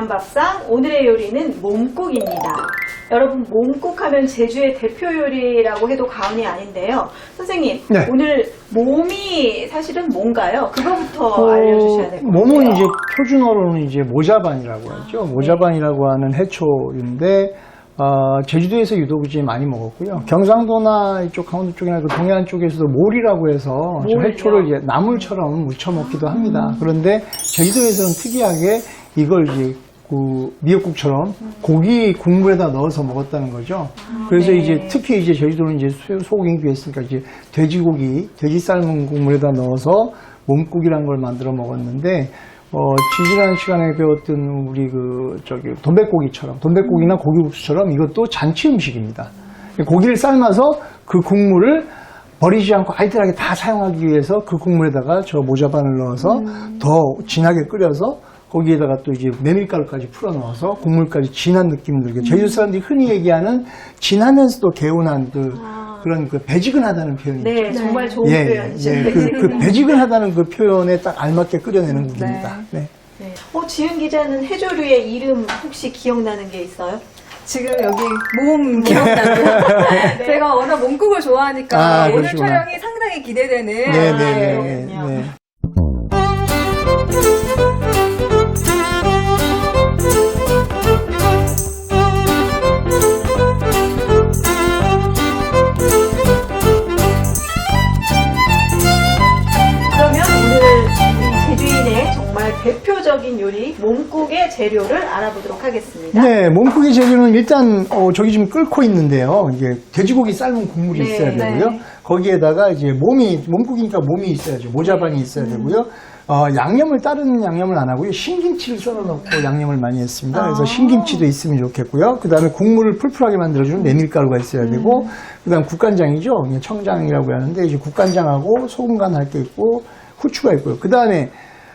네, 제주인의 자연밥상 오늘의 요리는 몸국입니다. 여러분 몸국 하면 제주의 대표 요리라고 해도 과언이 아닌데요. 선생님, 네. 오늘 몸이 사실은 뭔가요? 그거부터 알려주셔야 될 것 같아요. 몸은 이제 표준어로는 이제 모자반이라고 하죠. 모자반이라고 하는 해초인데 어, 제주도에서 유독 이제 많이 먹었고요. 경상도나 이쪽 강원도 쪽이나 그 동해안 쪽에서도 몰이라고 해서 몰이요? 해초를 이제 나물처럼 무쳐 먹기도 합니다. 그런데 제주도에서는 특이하게 이걸 이제 그 미역국처럼 고기 국물에다 넣어서 먹었다는 거죠. 그래서 네. 이제 특히 이제 제주도는 이제 소- 소고기 인기했으니까 이제 돼지고기, 돼지 삶은 국물에다 넣어서 몸국이란 걸 만들어 먹었는데 어, 지지난 시간에 배웠던 우리 그 저기 돈백고기처럼 돈백고기나 고기국수처럼 이것도 잔치 음식입니다. 고기를 삶아서 그 국물을 버리지 않고 알뜰하게 다 사용하기 위해서 그 국물에다가 저 모자반을 넣어서 더 진하게 끓여서 거기에다가 또 이제 메밀가루까지 풀어 넣어서 국물까지 진한 느낌을 들게 제주 사람들이 흔히 얘기하는 진하면서도 개운한 그 그런 그 배지근하다는 표현이죠. 네, 정말 좋은 예, 예, 표현이죠. 예. 그, 그 배지근하다는 그 표현에 딱 알맞게 끓여내는 국입니다. 네. 네. 어, 지은 기자는 해조류의 이름 혹시 기억나는 게 있어요? 지금 여기 몸 기억나고요. 제가 워낙 몸국을 좋아하니까 아, 오늘 그러시구나. 촬영이 상당히 기대되는 네, 네, 네, 그렇군요. 네. 대표적인 요리 몸국의 재료를 알아보도록 하겠습니다. 네, 몸국의 재료는 일단 어, 저기 지금 끓고 있는데요. 이게 돼지고기 삶은 국물이 네, 있어야 되고요. 네. 거기에다가 이제 몸이 몸국이니까 몸이 있어야죠. 모자반이 있어야 되고요. 어, 양념을 다른 양념을 안 하고요. 신김치를 썰어 넣고 양념을 많이 했습니다. 그래서 신김치도 있으면 좋겠고요. 그 다음에 국물을 풀풀하게 만들어주는 메밀가루가 있어야 되고, 그 다음 국간장이죠. 그냥 청장이라고 하는데 이제 국간장하고 소금 간 할 게 있고 후추가 있고요. 그 다음에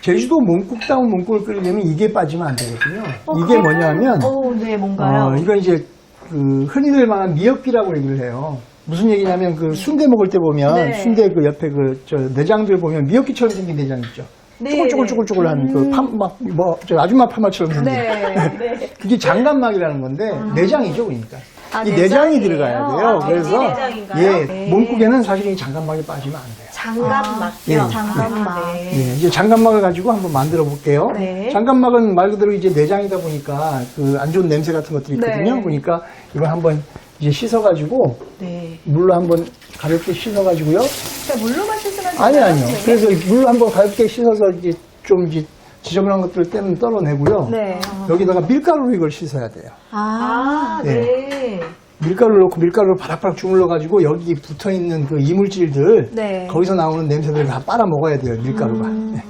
제주도 몸국다운 몸국을 끓이려면 이게 빠지면 안 되거든요. 이게 뭐냐면 어, 네, 뭔가요? 어, 이건 이제 그 흔히들 말하는 미역비라고 얘기를 해요. 무슨 얘기냐면 그 순대 먹을 때 보면 네. 순대 그 옆에 그 저 내장들 보면 미역기처럼 생긴 내장 있죠. 네, 쪼글쪼글쪼글쪼글한 그 그막뭐저 아줌마 파마처럼 생긴 네. 네. 그게 장갑막이라는 건데 내장이죠, 그러니까. 아, 이 내장이 내장이에요? 들어가야 돼요. 아, 돼지 그래서 내장인가요? 예, 네. 몸국에는 사실 이 장갑막이 빠지면 안 돼요. 장갑막요. 예. 장갑막. 네. 예, 이제 장갑막을 가지고 한번 만들어 볼게요. 네. 장갑막은 말 그대로 이제 내장이다 보니까 그 안 좋은 냄새 같은 것들이 있거든요. 네. 그러니까 이걸 한번 이제 씻어가지고 네. 물로 한번 가볍게 씻어가지고요. 그냥 물로만 씻으면? 아니 아니요. 선생님? 그래서 물로 한번 가볍게 씻어서 이제 좀 이제 지저분한 것들을 떼면 떨어내고요. 네. 여기다가 밀가루로 이걸 씻어야 돼요. 아, 네. 밀가루를 넣고 밀가루를 바락바락 주물러 가지고 여기 붙어 있는 그 이물질들 네. 거기서 나오는 냄새들을 다 빨아 먹어야 돼요 밀가루가. 네.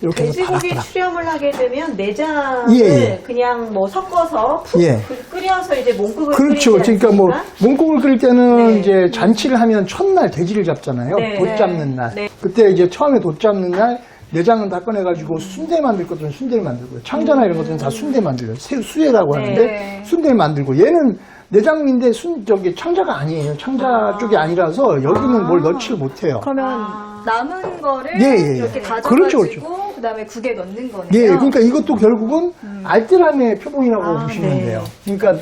이렇게 해서 돼지고기 바락바락. 수렴을 하게 되면 내장을 예, 예. 그냥 뭐 섞어서 푹 예. 그- 끓여서 이제 몸국을 그렇죠. 끓이지 그러니까 뭐 않습니까? 몸국을 끓일 때는 네. 이제 잔치를 하면 첫날 돼지를 잡잖아요. 네. 돛 잡는 날. 네. 그때 이제 처음에 돛 잡는 날 내장은 다 꺼내가지고 순대 만들 것들은 순대를 만들고요. 창자나 이런 것들은 다 순대 만들어요. 새 수혜라고 네. 하는데 순대를 만들고 얘는 내장인데 순 저기 창자가 아니에요. 창자 쪽이 아니라서 여기는 뭘 넣지를 못해요. 그러면 아. 남은 거를 예, 예, 예. 이렇게 가져가지고 그렇죠, 그렇죠. 그다음에 국에 넣는 거네요. 예, 그러니까 이것도 결국은 알뜰함의 표본이라고 아, 보시면 네. 돼요. 그러니까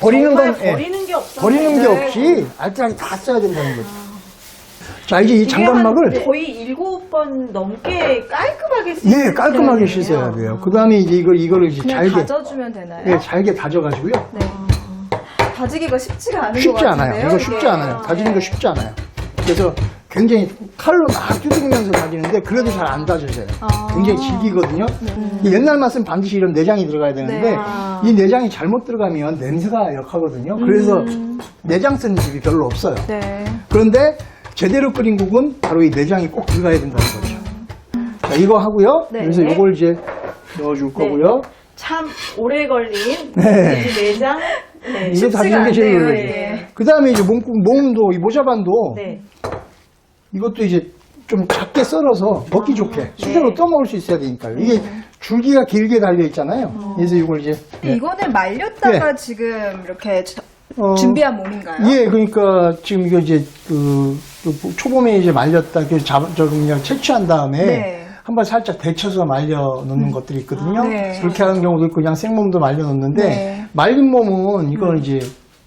버리는 건 예. 버리는 게 없어요. 버리는 게 네. 없이 알뜰하게 다 써야 된다는 거죠. 자, 이제 이 장갑막을 한 거의 일곱 번 넘게 깔끔하게 예, 씻어야 깔끔하게. 씻어야 돼요. 그 다음에 이제 이걸, 이거를 이제 그냥 잘게, 다져주면 되나요? 예, 잘게 다져가지고요. 네. 다지기가 쉽지가 않은 것 쉽지 같은데요. 않아요. 이거 쉽지 이게. 않아요. 다지는 네. 거 쉽지 않아요. 그래서 굉장히 칼로 막 두드리면서 다지는데 그래도 잘 안 다져져요. 아. 굉장히 질기거든요. 이 옛날 맛은 반드시 이런 내장이 들어가야 되는데 네. 아. 이 내장이 잘못 들어가면 냄새가 역하거든요. 그래서 내장 쓰는 집이 별로 없어요. 네. 그런데 제대로 끓인 국은 바로 이 내장이 꼭 들어가야 된다는 거죠. 자, 이거 하고요. 네. 그래서 이걸 이제 넣어줄 거고요. 참 오래 걸린 네. 돼지 내장. 네. 이거 쉽지가 다지는 게 제일 않네요, 어려워요. 이게. 그 다음에 이제 몸국, 몸도, 이 모자반도 네. 이것도 이제 좀 작게 썰어서 먹기 좋게 수저로 네. 떠먹을 수 있어야 되니까요. 이게 줄기가 길게 달려 있잖아요. 그래서 이걸 이제 근데 이거는 말렸다가 네. 지금 이렇게 저- 어, 준비한 몸인가요? 예, 그러니까 지금 이거 이제 그, 그 초봄에 이제 말렸다, 그 잡, 저 그냥 채취한 다음에 네. 한번 살짝 데쳐서 말려 놓는 것들이 있거든요. 아, 네. 그렇게 하는 경우도 있고 그냥 생몸도 말려 놓는데 네. 말린 몸은 이걸 이제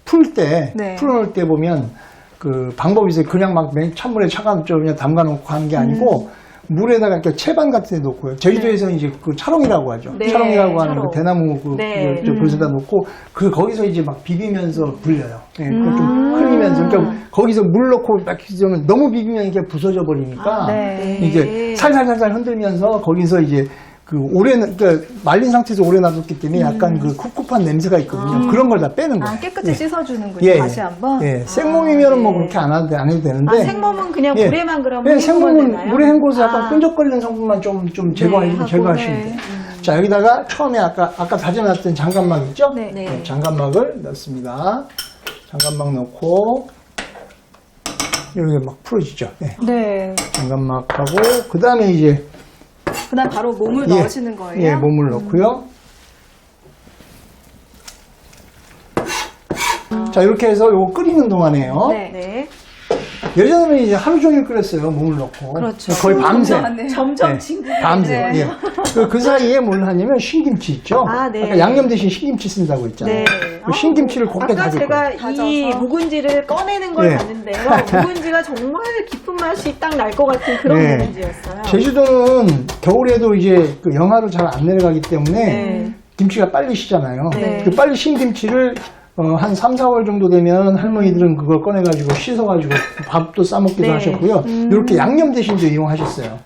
풀 때, 네. 풀어놓을 때 보면 그 방법이 있어요. 그냥 막맨 찬물에 차가운 좀 그냥 담가 놓고 하는 게 아니고 물에다가 이렇게 채반 같은 데 놓고요. 제주도에서 이제 그 차롱이라고 하죠. 네, 차롱이라고 하는 차롱. 그 대나무 그, 네. 그, 그릇에다 놓고 그 거기서 이제 막 비비면서 불려요. 예, 그걸 음. 좀 흘리면서 그러니까 거기서 물 넣고 막 너무 비비면 이게 부서져 버리니까 아, 네. 이제 살살살살 흔들면서 거기서 이제 그 오래 그러니까 말린 상태에서 오래 놔뒀기 때문에 약간 그 꿉꿉한 냄새가 있거든요. 그런 걸 다 빼는 거예요. 아, 깨끗이 예. 씻어주는군요. 예, 다시 예. 한번. 예, 생몸이면은 뭐 네. 그렇게 안 해도, 안 해도 아, 되는데. 생몸은 그냥 예. 물에만 그러면 예, 생몸은? 물에 헹궈서 약간 아. 끈적거리는 성분만 좀, 좀 제거해, 네, 하고, 제거하시면 네. 돼요. 자, 여기다가 처음에 아까, 아까 다져놨던 장갑막 있죠? 네. 네. 장갑막을 넣습니다. 장갑막 넣고, 여기 막 풀어지죠? 네. 네. 장갑막하고, 그 다음에 이제, 그다음 바로 몸을 예. 넣으시는 거예요? 예, 몸을 넣고요. 자, 이렇게 해서 요거 끓이는 동안에요. 네. 네. 예전에는 이제 하루 종일 끓였어요, 몸을 넣고. 그렇죠. 거의 밤새. 네. 점점 네. 친구. 밤새. 네. 예. 그, 그 사이에 뭘 하냐면 신김치 있죠? 아, 네. 아까 양념 대신 신김치 쓴다고 했잖아요. 네. 그 신김치를 곱게 아까 다질 제가 거예요. 이 다져서. 묵은지를 꺼내는 걸 네. 봤는데요. 묵은지가 정말 깊은 맛이 딱 날 것 같은 그런 네. 묵은지였어요. 제주도는 겨울에도 이제 그 영하로 잘 안 내려가기 때문에 네. 김치가 빨리 쉬잖아요. 네. 그 빨리 신 김치를 어, 한 3, 4월 정도 되면 할머니들은 그걸 꺼내가지고 씻어가지고 밥도 싸먹기도 네. 하셨고요. 이렇게 양념 대신도 이용하셨어요.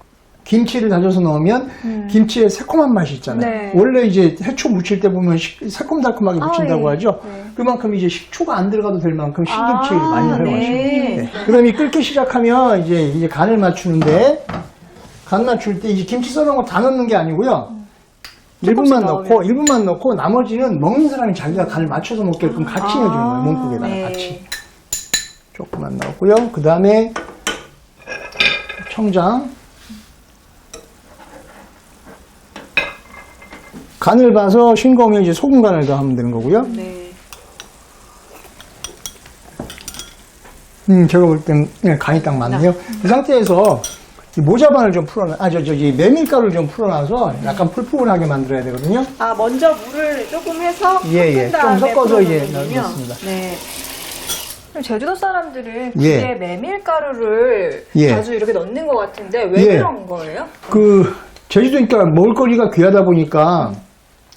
김치를 다져서 넣으면 김치의 새콤한 맛이 있잖아요. 네. 원래 이제 해초 무칠 때 보면 식- 새콤달콤하게 아, 무친다고 예. 하죠. 네. 그만큼 이제 식초가 안 들어가도 될 만큼 신김치를 아, 많이 활용하시고. 네. 네. 그다음에 끓기 시작하면 이제 이제 간을 맞추는데 간 맞출 때 이제 김치 썰은 거 다 넣는 게 아니고요. 1분만 넣으면. 넣고 1분만 넣고 나머지는 먹는 사람이 자기가 간을 맞춰서 먹게끔 같이 넣어주는 거예요. 몸국에다가 네. 같이. 조금만 넣고요. 그 다음에 청장. 간을 봐서 싱거우면 이제 소금 간을 더 하면 되는 거고요. 네. 음, 제가 볼땐 네, 간이 딱 맞네요. 이 상태에서 이 모자반을 좀 풀어놔, 아, 저, 저기, 메밀가루를 좀 풀어놔서 약간 풀풀하게 만들어야 되거든요. 아 먼저 물을 조금 해서 예, 예. 섞은 다음에 좀 섞어서 이제 풀어놓는군요. 넣습니다. 네. 제주도 사람들은 예. 귀에 메밀가루를 예. 자주 이렇게 넣는 것 같은데 왜 예. 그런 거예요? 그, 제주도니까 먹을거리가 귀하다 보니까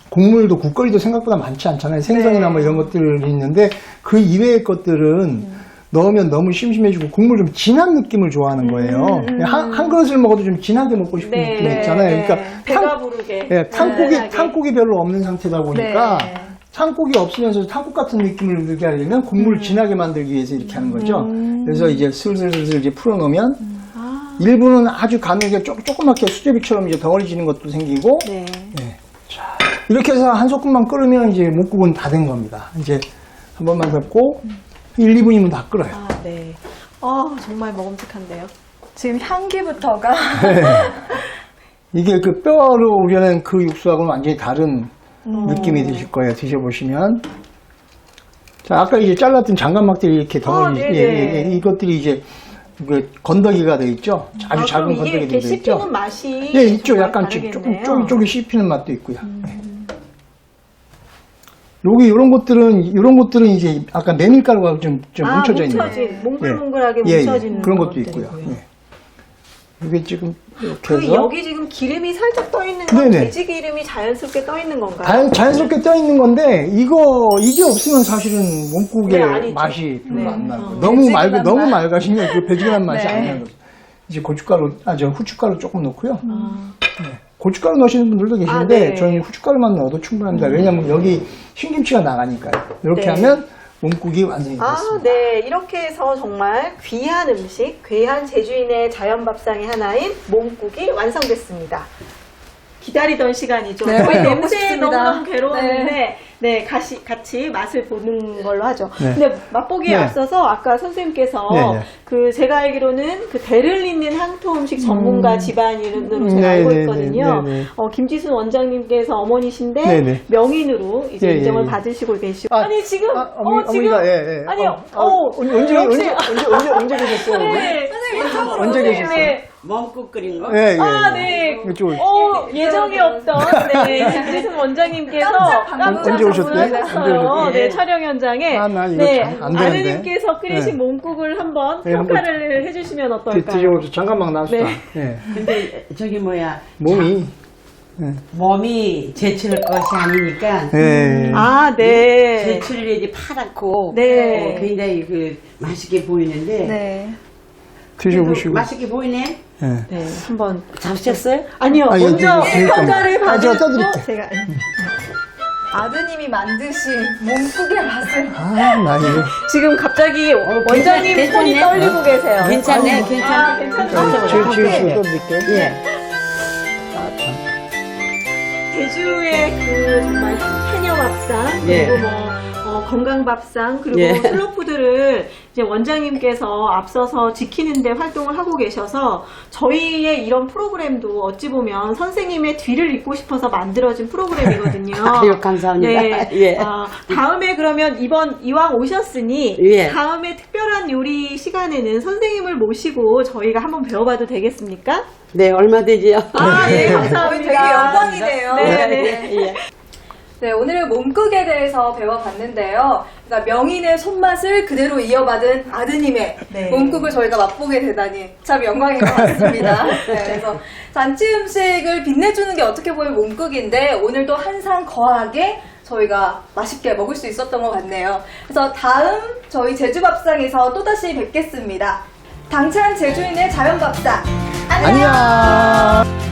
국물도 국거리도 생각보다 많지 않잖아요. 생선이나 네. 뭐 이런 것들이 있는데 그 이외의 것들은 넣으면 너무 심심해지고 국물 좀 진한 느낌을 좋아하는 거예요. 한, 한 그릇을 먹어도 좀 진하게 먹고 싶은 네, 느낌이 네, 있잖아요. 네. 그러니까 배가 탕- 부르게. 예, 탕국이. 탕국이 별로 없는 상태다 보니까 네. 탕국이 없으면서 탕국 같은 느낌을 들게 하려면 국물을 진하게 만들기 위해서 이렇게 하는 거죠. 그래서 이제 슬슬슬슬 이제 풀어놓으면 아, 일부는 아주 가늘게 쪼, 조그맣게 수제비처럼 이제 덩어리 지는 것도 생기고 네. 예. 자, 이렇게 해서 한 소끔만 끓으면 이제 묵국은 다 된 겁니다. 이제 한 번만 덮고 1, 2분이면 다 끓어요. 아, 네. 아, 정말 먹음직한데요. 지금 향기부터가 이게 그 뼈로 우려낸 그 육수하고는 완전히 다른 느낌이 드실 거예요. 드셔보시면. 자, 아까 이제 잘랐던 장갑막들이 이렇게 덩어리, 아, 예, 네네. 예, 예, 이것들이 이제 그 건더기가 돼 있죠. 아주 아, 작은 그럼 이게 건더기들이 이렇게 돼 있죠. 씹히는 맛이 예, 있죠. 정말 약간 좀 조금 다르겠네요. 쪼기 쪼기 씹히는 맛도 있고요. 예. 여기 이런 것들은 이런 것들은 이제 아까 메밀가루가 좀, 좀 아, 뭉쳐져 있는 뭉쳐진, 몽글몽글하게 예, 예. 뭉쳐지는 그런 것도. 있고요. 예. 이게 지금 이렇게 그 해서 여기 지금 기름이 살짝 떠 있는 건 네네. 돼지 기름이 자연스럽게 떠 있는 건가요? 자연, 자연스럽게 떠 있는 건데 이거 이게 없으면 사실은 몸국의 네. 맛이 별로 네. 안 나고 어, 너무 맑 너무 맛. 맑아지면 그 배지근한 맛이 네. 안 나는 거죠. 이제 고춧가루 아저 후춧가루 조금 넣고요. 아, 고춧가루 넣으시는 분들도 계신데 아, 네. 저는 후춧가루만 넣어도 충분합니다. 왜냐하면 여기 신김치가 나가니까요. 이렇게 네. 하면 몸국이 완성이 아, 됐습니다. 네. 이렇게 해서 정말 귀한 음식, 귀한 제주인의 자연 밥상의 하나인 몸국이 완성됐습니다. 기다리던 시간이죠. 네, 저희 빨리 먹고 냄새에 싶습니다. 너무너무 괴로웠는데, 네, 같이, 같이 맛을 보는 걸로 하죠. 네. 근데 맛보기에 네. 앞서서 아까 선생님께서 네, 네. 그 제가 알기로는 그 대를 잇는 항토 음식 전문가 집안으로 음, 제가 네, 알고 네, 있거든요. 네, 네. 어, 김지순 원장님께서 어머니신데 네, 네. 명인으로 이제 예, 인정을 예, 예. 받으시고 계시고 아, 아니 지금 아, 어머니, 어 지금 어머니가, 예, 예. 아니요 어, 아, 어, 언제, 언제, 역시- 언제, 언제, 언제, 언제 계셨어요? 어머니? 네. 이쪽으로 언제? 네. 멍국 끓인 거? 예, 예. 아, 예. 네. 이쪽을. 어, 예정이 없던, 네, 김지순 원장님께서 깜짝 방문. 언제 오셨대? 언제. 오셨대? 네, 촬영 현장에. 아, 나 이거 네, 참안 되는데. 아드님께서 끓이신 네. 몸국을 한번 네, 한번 평가를 해주시면 드- 어떨까요? 드셔보세요. 잠깐만 나왔다. 네. 예. 근데 저기 뭐야 몸이. 몸이 제칠 것이 아니니까 예. 아, 네. 제출이 파랗고 네. 어, 굉장히 그 맛있게 보이는데 네. 드셔보시고. 맛있게 보이네. 예. 네, 한번. 잡수셨어요? 아니요, 아, 이거 먼저 드릴- 드릴 평가를 겁니다. 아, 제가 받으시고 떠드릴게요. 제가. 아드님이 만드신 몸국의 맛을 아, 나 이거. 지금 갑자기 원장님 괜찮- 손이 괜찮네? 떨리고 계세요. 괜찮네, 아, 괜찮네. 괜찮아요. 지금 지금 지금 떠드릴게요. 예. 제주의 그 정말 해녀 밥상 예. 그리고 뭐 어, 건강 밥상 그리고 예. 슬로푸드를 이제 원장님께서 앞서서 지키는데 활동을 하고 계셔서 저희의 이런 프로그램도 어찌 보면 선생님의 뒤를 잇고 싶어서 만들어진 프로그램이거든요. 아유, 감사합니다. 네. 예. 어, 다음에 그러면 이번 이왕 오셨으니 예. 다음에 특별한 요리 시간에는 선생님을 모시고 저희가 한번 배워봐도 되겠습니까? 네, 얼마든지요. 아, 네, 저희 감사합니다. 되게 영광이네요. 네, 네. 예. 네, 오늘 몸국에 대해서 배워봤는데요. 그러니까 명인의 손맛을 그대로 이어받은 아드님의 네. 몸국을 저희가 맛보게 되다니 참 영광인 것 같습니다. 네, 그래서 잔치 음식을 빛내주는 게 어떻게 보면 몸국인데 오늘도 한상 거하게 저희가 맛있게 먹을 수 있었던 것 같네요. 그래서 다음 저희 제주밥상에서 또다시 뵙겠습니다. 당찬 제주인의 자연밥상. 안녕! 안녕.